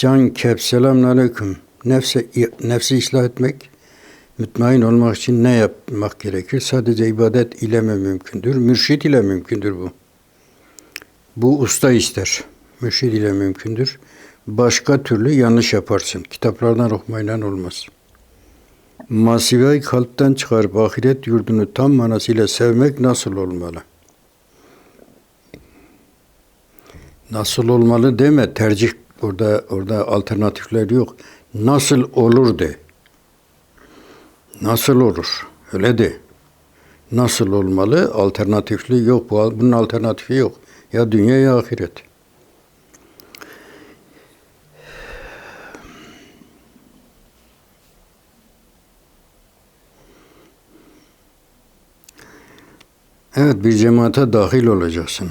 Can Kep selamun aleyküm. Nefse, nefsi ıslah etmek, mutmain olmak için ne yapmak gerekir? Sadece ibadet ile mi mümkündür? Mürşid ile mümkündür bu. Bu usta ister. Mürşid ile mümkündür. Başka türlü yanlış yaparsın. Kitaplardan okumayla olmaz. Masivayı kalpten çıkarıp ahiret yurdunu tam manasıyla sevmek nasıl olmalı? Nasıl olmalı deme, tercih orada orada alternatifler yok. Nasıl olur de. Nasıl olur? Öyle de. Nasıl olmalı? Alternatifli yok. Bu- Bunun alternatifi yok. Ya dünya ya ahiret. Evet bir cemaate dahil olacaksın.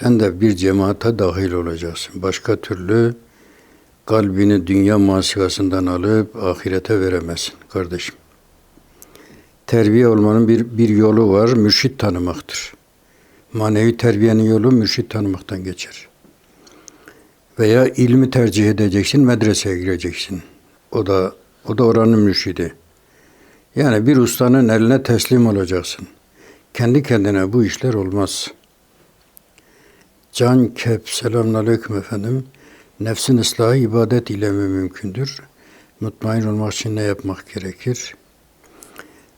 Sen de bir cemaate dahil olacaksın. Başka türlü kalbini dünya masivasından alıp ahirete veremezsin kardeşim. Terbiye olmanın bir, bir yolu var, mürşit tanımaktır. Manevi terbiyenin yolu mürşit tanımaktan geçer. Veya ilmi tercih edeceksin, medreseye gireceksin. O da o da oranın mürşidi. Yani bir ustanın eline teslim olacaksın. Kendi kendine bu işler olmaz. Can Kep, selamünaleyküm efendim. Nefsin ıslahı ibadet ile mi mümkündür? Mutmain olmak için ne yapmak gerekir?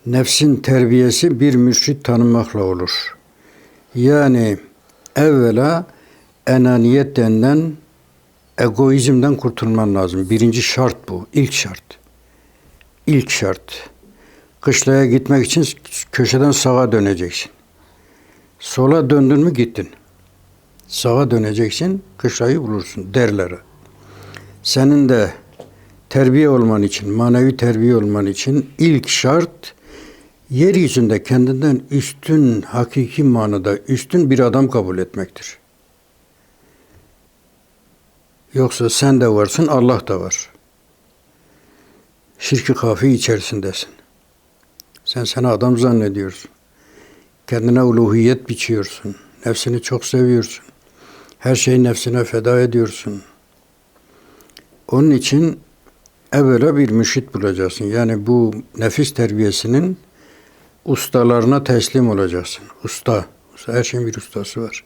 Nefsin terbiyesi bir mürşit tanımakla olur. Yani evvela enaniyet denilen egoizmden kurtulman lazım. Birinci şart bu. ilk şart. İlk şart. Kışlaya gitmek için köşeden sağa döneceksin. Sola döndün mü gittin. Sağa döneceksin, kışlayı bulursun derlere. Senin de terbiye olman için, manevi terbiye olman için ilk şart yeryüzünde kendinden üstün, hakiki manada üstün bir adam kabul etmektir. Yoksa sen de varsın, Allah da var. Şirki kafi içerisindesin. Sen seni adam zannediyorsun. Kendine uluhiyet biçiyorsun. Nefsini çok seviyorsun. Her şeyi nefsine feda ediyorsun. Onun için evvela bir müşit bulacaksın. Yani bu nefis terbiyesinin ustalarına teslim olacaksın. Usta. Her şeyin bir ustası var.